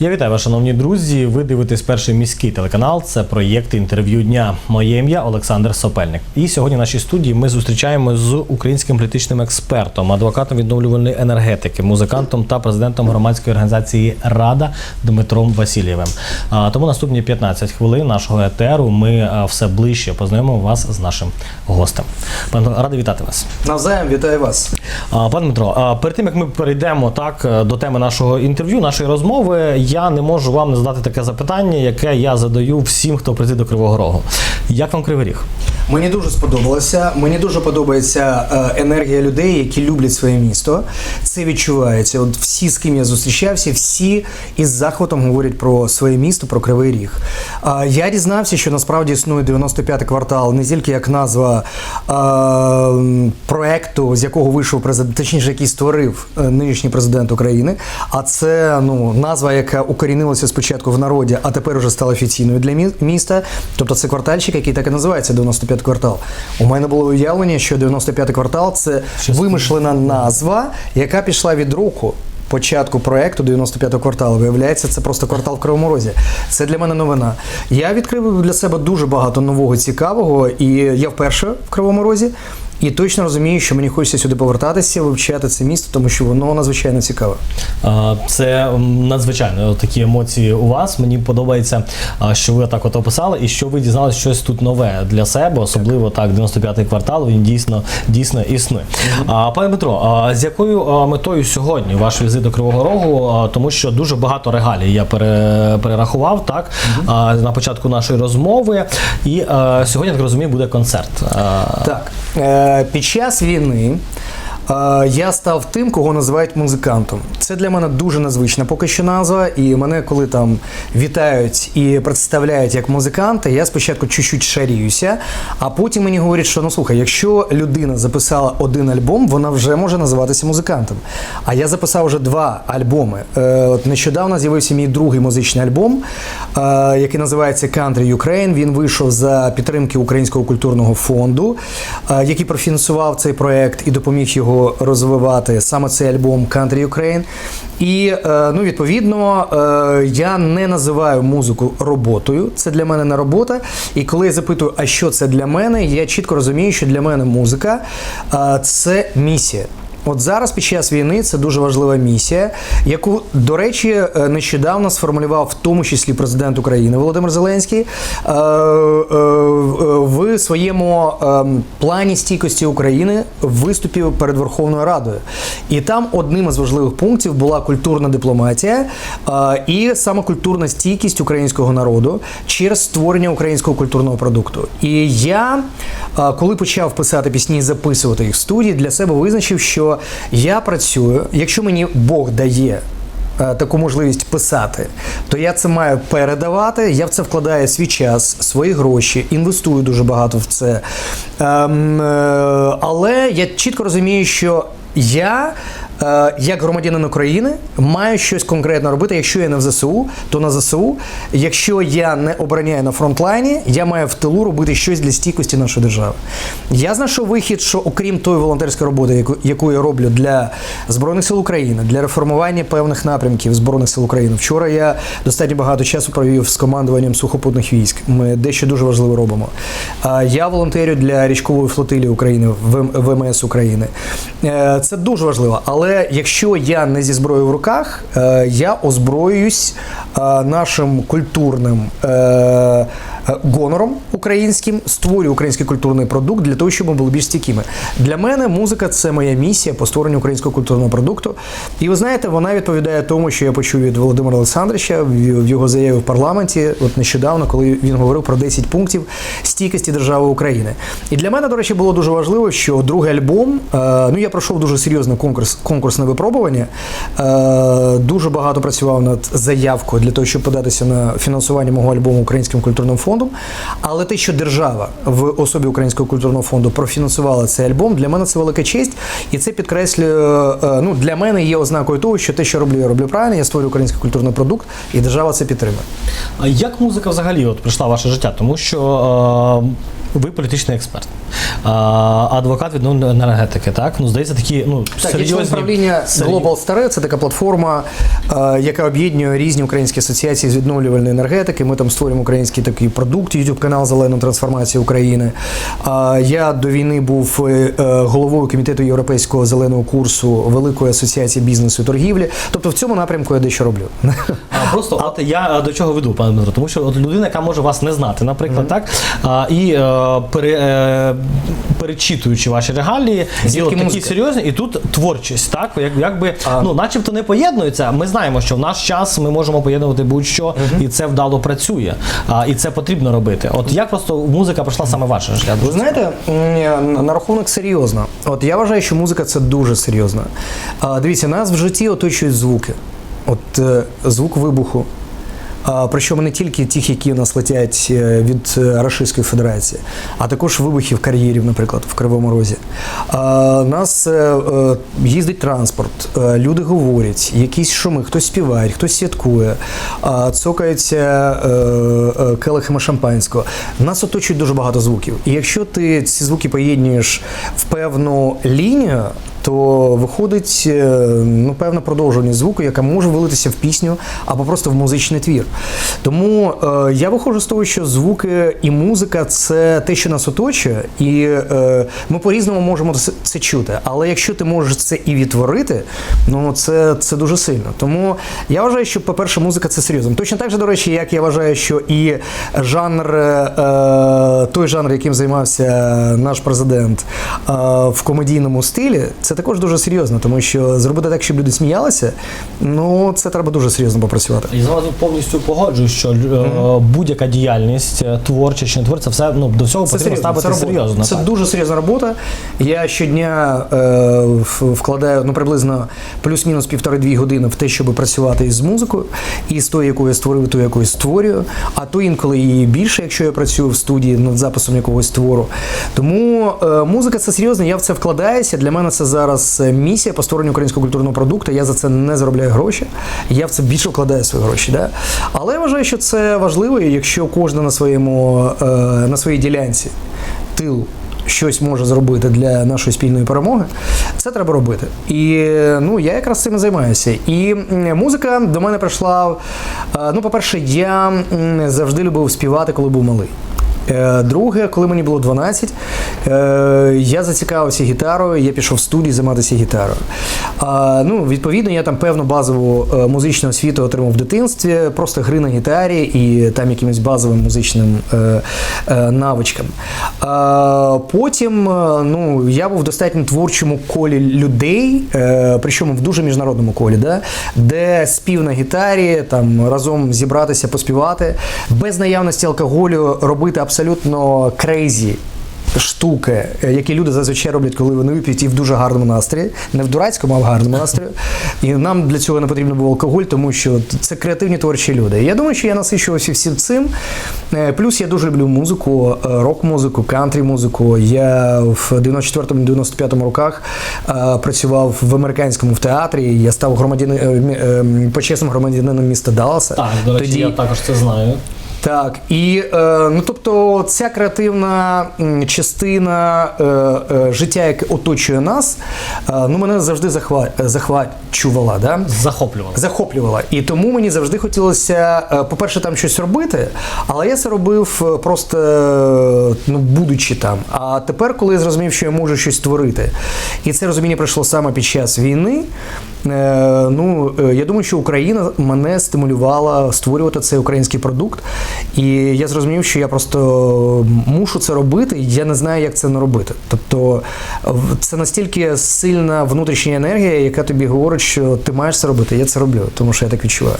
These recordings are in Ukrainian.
Я вітаю вас, шановні друзі. Ви дивитесь перший міський телеканал. Це проєкт інтерв'ю дня. Моє ім'я Олександр Сопельник. І сьогодні в нашій студії ми зустрічаємо з українським політичним експертом, адвокатом відновлювальної енергетики, музикантом та президентом громадської організації Рада Дмитром Васильєвим. Тому наступні 15 хвилин нашого етеру ми все ближче познайомимо вас з нашим гостем. Пане радий вітати вас. Навзаєм вітаю вас. Пане Дмитро, перед тим як ми перейдемо так е, до теми нашого інтерв'ю, нашої розмови, я не можу вам не задати таке запитання, яке я задаю всім, хто прийде до Кривого Рогу. Як вам Кривий Ріг? Мені дуже сподобалося. Мені дуже подобається е, енергія людей, які люблять своє місто. Це відчувається. От всі, з ким я зустрічався, всі із захватом говорять про своє місто, про Кривий Ріг. Я дізнався, що насправді існує 95-й квартал не тільки як назва проекту, з якого вийшов президент, точніше, який створив е, нинішній президент України. А це ну назва, яка укорінилася спочатку в народі, а тепер уже стала офіційною для мі- міста. Тобто це квартальчик, який так і називається 95 квартал. У мене було уявлення, що 95 квартал це вимишлена назва, яка пішла від руку. Початку проекту 95-го кварталу виявляється, це просто квартал в Кривому Розі. Це для мене новина. Я відкрив для себе дуже багато нового цікавого, і я вперше в Кривому Розі. І точно розумію, що мені хочеться сюди повертатися, вивчати це місто, тому що воно надзвичайно цікаве. Це надзвичайно такі емоції у вас. Мені подобається, що ви так от описали, і що ви дізналися щось тут нове для себе, особливо так, 95-й квартал. Він дійсно дійсно існує. А пане Дмитро, а з якою метою сьогодні ваш візит до Кривого Рогу? Тому що дуже багато регалій я перерахував так а, на початку нашої розмови. І сьогодні я так розумію, буде концерт. Так, е, під час війни е, я став тим, кого називають музикантом. Це для мене дуже незвична поки що назва. І мене, коли там вітають і представляють як музиканта, я спочатку чуть-чуть шаріюся, а потім мені говорять, що ну слухай, якщо людина записала один альбом, вона вже може називатися музикантом. А я записав вже два альбоми. Е, от нещодавно з'явився мій другий музичний альбом, е, який називається Country Ukraine. Він вийшов за підтримки Українського культурного фонду, е, який профінансував цей проект і допоміг його розвивати. Саме цей альбом Country Ukraine. І е, ну, відповідно, е, я не називаю музику роботою. Це для мене не робота. І коли я запитую, а що це для мене, я чітко розумію, що для мене музика е, це місія. От зараз під час війни це дуже важлива місія, яку, до речі, е, нещодавно сформулював в тому числі президент України Володимир Зеленський е, е, в своєму е, плані стійкості України виступів перед Верховною Радою. І там одним із важливих пунктів була культурна дипломатія і саме культурна стійкість українського народу через створення українського культурного продукту. І я, коли почав писати пісні записувати їх в студії, для себе визначив, що я працюю, якщо мені Бог дає. е, Таку можливість писати, то я це маю передавати. Я в це вкладаю свій час, свої гроші, інвестую дуже багато в це. Ем, е, але я чітко розумію, що я, як громадянин України, маю щось конкретно робити. Якщо я не в ЗСУ, то на ЗСУ. Якщо я не обороняю на фронтлайні, я маю в тилу робити щось для стійкості нашої держави. Я знайшов вихід, що окрім тої волонтерської роботи, яку, яку я роблю для Збройних сил України, для реформування певних напрямків Збройних сил України. Вчора я достатньо багато часу провів з командуванням сухопутних військ. Ми дещо дуже важливо робимо. Я волонтерю для річкової флотилії України в ВМС України. Е, Це дуже важливо. Але якщо я не зі зброєю в руках, е, я озброююсь е, нашим культурним е, гонором українським, створюю український культурний продукт для того, щоб ми були більш стійкими. Для мене музика це моя місія по створенню українського культурного продукту. І ви знаєте, вона відповідає тому, що я почув від Володимира Олександровича в його заяві в парламенті, от нещодавно, коли він говорив про 10 пунктів стійкості держави України. І для мене, до речі, було дуже важливо, що другий альбом, е, ну я пройшов дуже серйозне конкурс, конкурсне випробування. Е, дуже багато працював над заявкою для того, щоб податися на фінансування мого альбому Українським культурним фондом. Але те, що держава в особі Українського культурного фонду профінансувала цей альбом, для мене це велика честь, і це підкреслює. е, Ну для мене є ознакою того, що те, що роблю, я роблю правильно, я створюю український культурний продукт, і держава це підтримує. А як музика взагалі от прийшла в ваше життя? Тому що Ви політичний експерт, а, адвокат відновлення енергетики, так? Ну, здається, такі ну, Так, серйозні. правління серйозні- Global Stare, це така платформа, е, яка об'єднує різні українські асоціації з відновлювальної енергетики. Ми там створюємо український такий продукт, youtube канал Зелену трансформацію України. Е, я до війни був е, е, головою комітету європейського зеленого курсу Великої асоціації бізнесу і торгівлі. Тобто в цьому напрямку я дещо роблю. А просто от я е, до чого веду, пане Дмитро, тому що от людина, яка може вас не знати, наприклад, так а, і е, пере, е, перечитуючи ваші регалії, і Звідки от такі музика? серйозні, і тут творчість, так як якби А. ну, начебто не поєднується. Ми знаємо, що в наш час ми можемо поєднувати будь-що, і це вдало працює. А, і це потрібно робити. От як просто музика пройшла саме ваше життя? Ви знаєте, на- на рахунок серйозно. От я вважаю, що музика це дуже серйозно. А, дивіться, нас в житті оточують звуки. От е, звук вибуху. Причому не тільки тих, які нас летять е, від е, Рашистської Федерації, а також вибухів кар'єрів, наприклад, в Кривому Розі. Нас їздить транспорт, люди говорять, якісь шуми, хтось співає, хтось святкує, е, келихами шампанського. Нас оточують дуже багато звуків. І якщо ти ці звуки поєднуєш в певну лінію, то виходить е, ну, певна продовжуваність звуку, яка може вилитися в пісню або просто в музичний твір. Тому е, я виходжу з того, що звуки і музика це те, що нас оточує, і е, ми по-різному можемо це, чути. Але якщо ти можеш це і відтворити, ну це, це дуже сильно. Тому я вважаю, що, по-перше, музика це серйозно. Точно так же, до речі, як я вважаю, що і жанр, е, той жанр, яким займався наш президент е, в комедійному стилі, це також дуже серйозно, тому що зробити так, щоб люди сміялися, ну це треба дуже серйозно попрацювати. І зразу повністю погоджуюсь, що е, будь-яка діяльність е, творча чи не творча, все ну до цього потрібно ставити робота. серйозно. Це так. дуже серйозна робота. Я щодня е, вкладаю ну, приблизно плюс-мінус півтори-дві години в те, щоб працювати із музикою, і з тою, яку я створив, і тою, яку я створюю. А то інколи і більше, якщо я працюю в студії над записом якогось твору. Тому е, музика це серйозно, я в це вкладаюся. Для мене це зараз е, місія по створенню українського культурного продукту. Я за це не заробляю гроші. Я в це більше вкладаю свої гроші. Да? Але я вважаю, що це важливо, якщо кожна на своєму е, на своїй ділянці тил щось може зробити для нашої спільної перемоги, це треба робити. І ну я якраз цим і займаюся. І музика до мене прийшла. е, Ну, по-перше, я завжди любив співати, коли був малий. Е, Друге, коли мені було 12, е, я зацікавився гітарою, я пішов в студію займатися гітарою. Ну, відповідно, я там певну базову е, музичну освіту отримав в дитинстві, просто гри на гітарі і там якимось базовим музичним навичкам. Потім ну, я був в достатньо творчому колі людей, причому в дуже міжнародному колі, да, де спів на гітарі, там разом зібратися, поспівати, без наявності алкоголю робити абсолютно крейзі. Штуки, е, які люди зазвичай роблять, коли вони вип'ють і в дуже гарному настрої, не в дурацькому, а в гарному настрої. І нам для цього не потрібно був алкоголь, тому що це креативні творчі люди. І я думаю, що я насичувався всім цим. Е, Плюс я дуже люблю музику, е, рок-музику, кантрі-музику. Я в 94-95 роках працював в американському в театрі. Я став громадяни, мі- е, почесним громадянином міста Далласа. Так, до речі, я також це знаю. Так, і е, ну тобто ця креативна частина е, е, життя, яке оточує нас, е, ну мене завжди захва, захвачувала. Да? Захоплювало. Захоплювала. І тому мені завжди хотілося, е, по-перше, там щось робити, але я це робив просто е, ну, будучи там. А тепер, коли я зрозумів, що я можу щось створити, і це розуміння прийшло саме під час війни. Е, Ну, е, я думаю, що Україна мене стимулювала створювати цей український продукт. І я зрозумів, що я просто мушу це робити, і я не знаю, як це не робити. Тобто це настільки сильна внутрішня енергія, яка тобі говорить, що ти маєш це робити. Я це роблю, тому що я так відчуваю.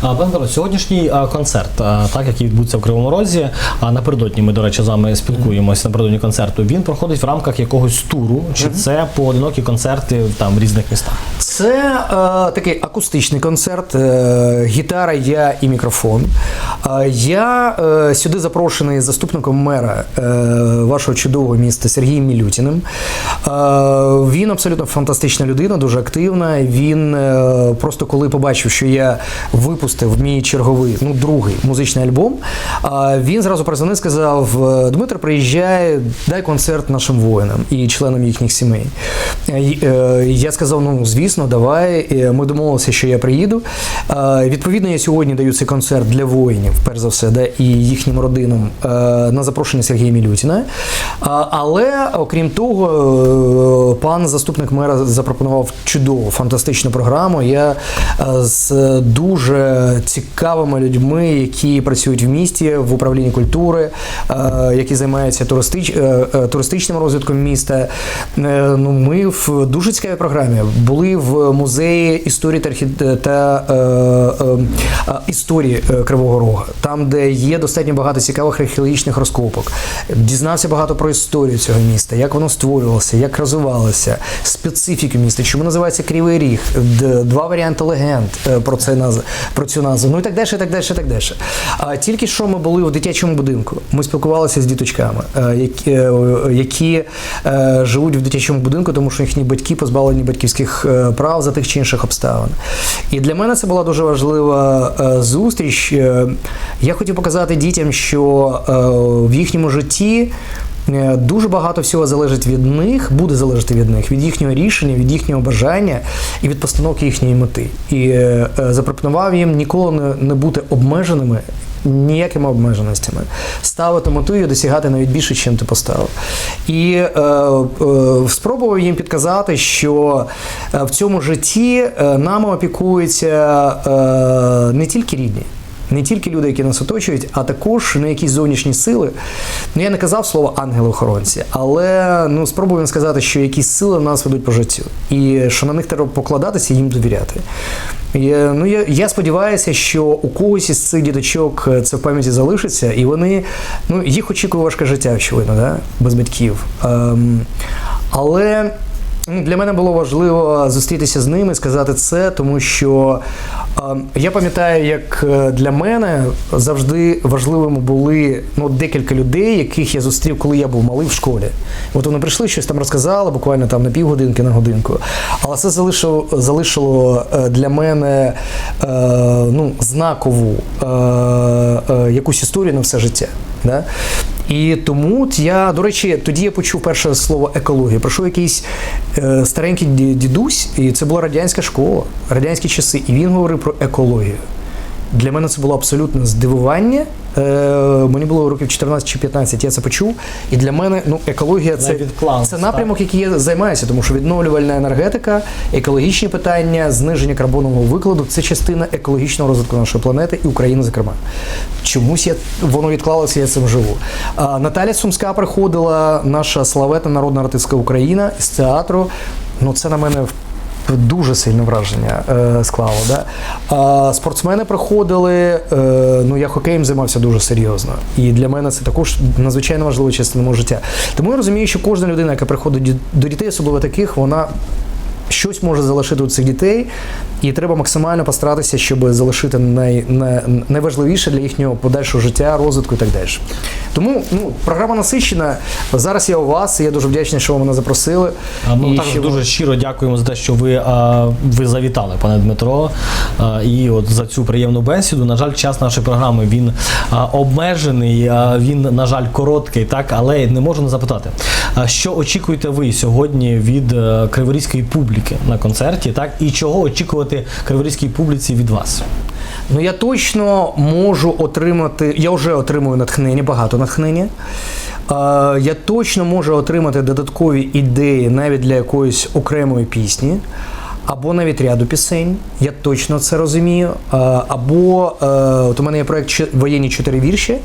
Петро, сьогоднішній концерт, так який відбудеться в Кривому Розі. А напередодні ми, до речі, з вами спілкуємося напередодні концерту. Він проходить в рамках якогось туру, чи це поодинокі концерти там в різних містах? Це е, такий акустичний концерт. Е, гітара, я і мікрофон. Е, я е, сюди запрошений заступником мера е, вашого чудового міста Сергієм Мілютіним. Е, він абсолютно фантастична людина, дуже активна. Він е, просто коли побачив, що я випустив мій черговий, ну другий музичний альбом, е, він зразу перезвонив, сказав: Дмитро, приїжджай, дай концерт нашим воїнам і членам їхніх сімей. Е, е, Я сказав: ну звісно, давай. Е, Ми домовилися, що я приїду. Е, Відповідно, я сьогодні даю цей концерт для воїнів, перш за все, да, і їхнім родинам е, на запрошення Сергія Мілютіна. Але окрім того, е, пан заступник мера запропонував чудову фантастичну програму. Я е, з дуже цікавими людьми, які працюють в місті в управлінні культури, е, які займаються туристич, е, е, туристичним розвитком міста. Е, Ну, ми в дуже цікавій програмі були в музеї історії та, архі- та е, е, е, історії е, Кривого Рога, там, де є достатньо багато цікавих археологічних розкопок. Дізнався багато про історію цього міста, як воно створювалося, як розвивалося, специфіку міста, чому називається Кривий Ріг, два варіанти легенд е, про це про цю назву. Ну і так далі, так далі, і так далі. А тільки що ми були в дитячому будинку. Ми спілкувалися з діточками, е, які, е, які е, живуть в дитячому будинку, тому що їхні батьки позбавлені батьківських е, прав тих чи інших обставин. І для мене це була дуже важлива е, зустріч. Е, Я хотів показати дітям, що е, в їхньому житті. Дуже багато всього залежить від них, буде залежати від них, від їхнього рішення, від їхнього бажання і від постановки їхньої мети. І запропонував їм ніколи не бути обмеженими ніякими обмеженостями, ставити мету і досягати навіть більше, чим ти поставив. І е, е, спробував їм підказати, що е, в цьому житті е, нами опікуються е, не тільки рідні. Не тільки люди, які нас оточують, а також на якісь зовнішні сили. Ну я не казав слово ангели-охоронці, але ну спробую сказати, що якісь сили нас ведуть по життю, і що на них треба покладатися і їм довіряти. Е, ну, я, я сподіваюся, що у когось із цих діточок е, це в пам'яті залишиться, і вони ну їх очікує важке життя, очевидно, да? без батьків. Ем, але ну, для мене було важливо зустрітися з ними, сказати це, тому що е, я пам'ятаю, як е, для мене завжди важливими були ну, декілька людей, яких я зустрів, коли я був малий в школі. От вони прийшли, щось там розказали, буквально там на півгодинки, на годинку. Але це залишило, залишило е, для мене е, ну, знакову якусь історію на все життя. Да? І тому я, до речі, тоді я почув перше слово екологія. Пройшов якийсь е, старенький дідусь, і це була радянська школа, радянські часи, і він говорив про екологію. Для мене це було абсолютне здивування. Е, мені було років 14 чи 15, я це почув. І для мене ну, екологія це, Навіть це напрямок, який я займаюся, тому що відновлювальна енергетика, екологічні питання, зниження карбонового викладу це частина екологічного розвитку нашої планети і України, зокрема. Чомусь я, воно відклалося, я цим живу. А, Наталя Сумська приходила, наша славетна народна артистка Україна з театру. Ну, це на мене Дуже сильне враження е, склало. Да? А, спортсмени приходили, е, ну я хокеєм займався дуже серйозно. І для мене це також надзвичайно важлива частина мого життя. Тому я розумію, що кожна людина, яка приходить до дітей, особливо таких, вона щось може залишити у цих дітей, і треба максимально постаратися, щоб залишити най, най, найважливіше для їхнього подальшого життя, розвитку і так далі. Тому ну, програма насичена. Зараз я у вас, і я дуже вдячний, що ви мене запросили. А Ми І також що ви- дуже щиро дякуємо за те, що ви, а, ви завітали, пане Дмитро. А, і от за цю приємну бесіду. На жаль, час нашої програми він а, обмежений, а, він, на жаль, короткий, так, але не можу не запитати. А що очікуєте ви сьогодні від е, криворізької публіки на концерті, так? І чого очікувати криворізькій публіці від вас? Ну я точно можу отримати. Я вже отримую натхнення, багато натхнення. Я точно можу отримати додаткові ідеї навіть для якоїсь окремої пісні. Або навіть ряду пісень, я точно це розумію. Або е, от у мене є проект воєнні чотири вірші,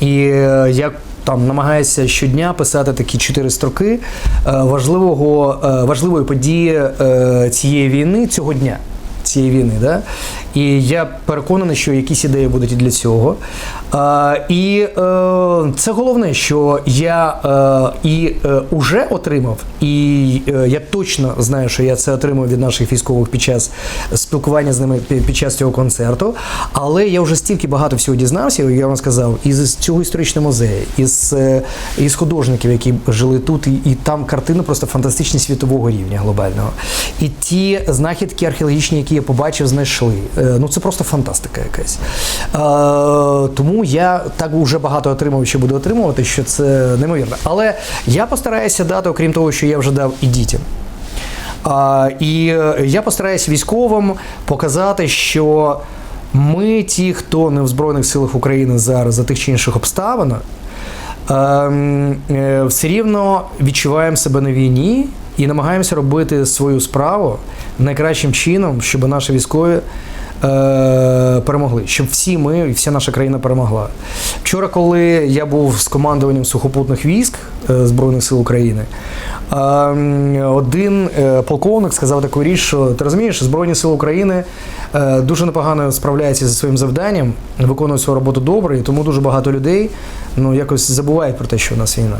і е, я там намагаюся щодня писати такі чотири строки е, важливого, е, важливої події е, цієї війни цього дня. Цієї війни. Да? І я переконаний, що якісь ідеї будуть і для цього. А, і е, це головне, що я е, і е, уже отримав, і е, я точно знаю, що я це отримав від наших військових під час спілкування з ними під час цього концерту. Але я вже стільки багато всього дізнався, я вам сказав, із цього історичного музею, із, е, із художників, які жили тут, і, і там картини просто фантастичні світового рівня глобального. І ті знахідки археологічні, які я побачив, знайшли. Е, Ну це просто фантастика якась. Е, тому я так вже багато отримав, що буду отримувати, що це неймовірно. Але я постараюся дати, окрім того, що я вже дав і дітям. І е, я постараюсь військовим показати, що ми, ті, хто не в Збройних силах України зараз за тих чи інших обставин, ем, все рівно відчуваємо себе на війні і намагаємося робити свою справу найкращим чином, щоб наші військові. е, Перемогли, щоб всі ми і вся наша країна перемогла. Вчора, коли я був з командуванням сухопутних військ е, Збройних сил України, ем, один е, полковник сказав таку річ, що ти розумієш, Збройні сили України дуже непогано справляються зі своїм завданням, виконують свою роботу добре, і тому дуже багато людей ну, якось забувають про те, що у нас війна.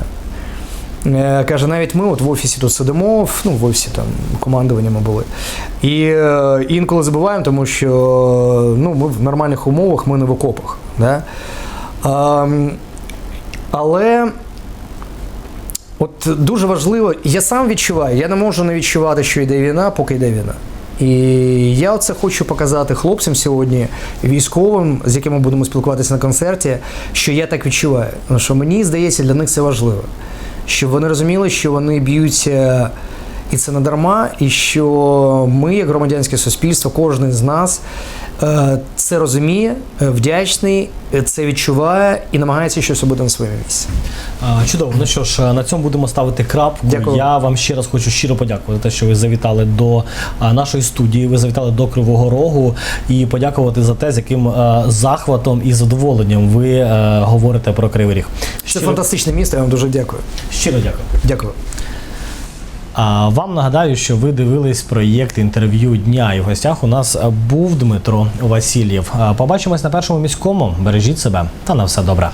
Е, Каже, навіть ми от в офісі тут сидимо, ну, в офісі там командування ми були. І е, інколи забуваємо, тому що ну, ми в нормальних умовах, ми не в окопах. Да? Ем, але от дуже важливо, я сам відчуваю, я не можу не відчувати, що йде війна, поки йде війна. І я це хочу показати хлопцям сьогодні, військовим, з якими будемо спілкуватися на концерті, що я так відчуваю. Тому що мені здається, для них це важливо. Щоб вони розуміли, що вони б'ються і це не дарма, і що ми, як громадянське суспільство, кожен з нас е, це розуміє, е, вдячний, е, це відчуває і намагається щось робити на своєму місці. Чудово. Ну що ж, на цьому будемо ставити крапку. Дякую. Я вам ще раз хочу щиро подякувати за те, що ви завітали до нашої студії. Ви завітали до Кривого Рогу і подякувати за те, з яким захватом і задоволенням ви говорите про Кривий Ріг. Це Щиро, фантастичне місто, я вам дуже дякую. щиро дякую. Дякую. А вам нагадаю, що ви дивились проєкт інтерв'ю дня, і в гостях у нас був Дмитро Васильєв. Побачимось на першому міському. Бережіть себе та на все добре.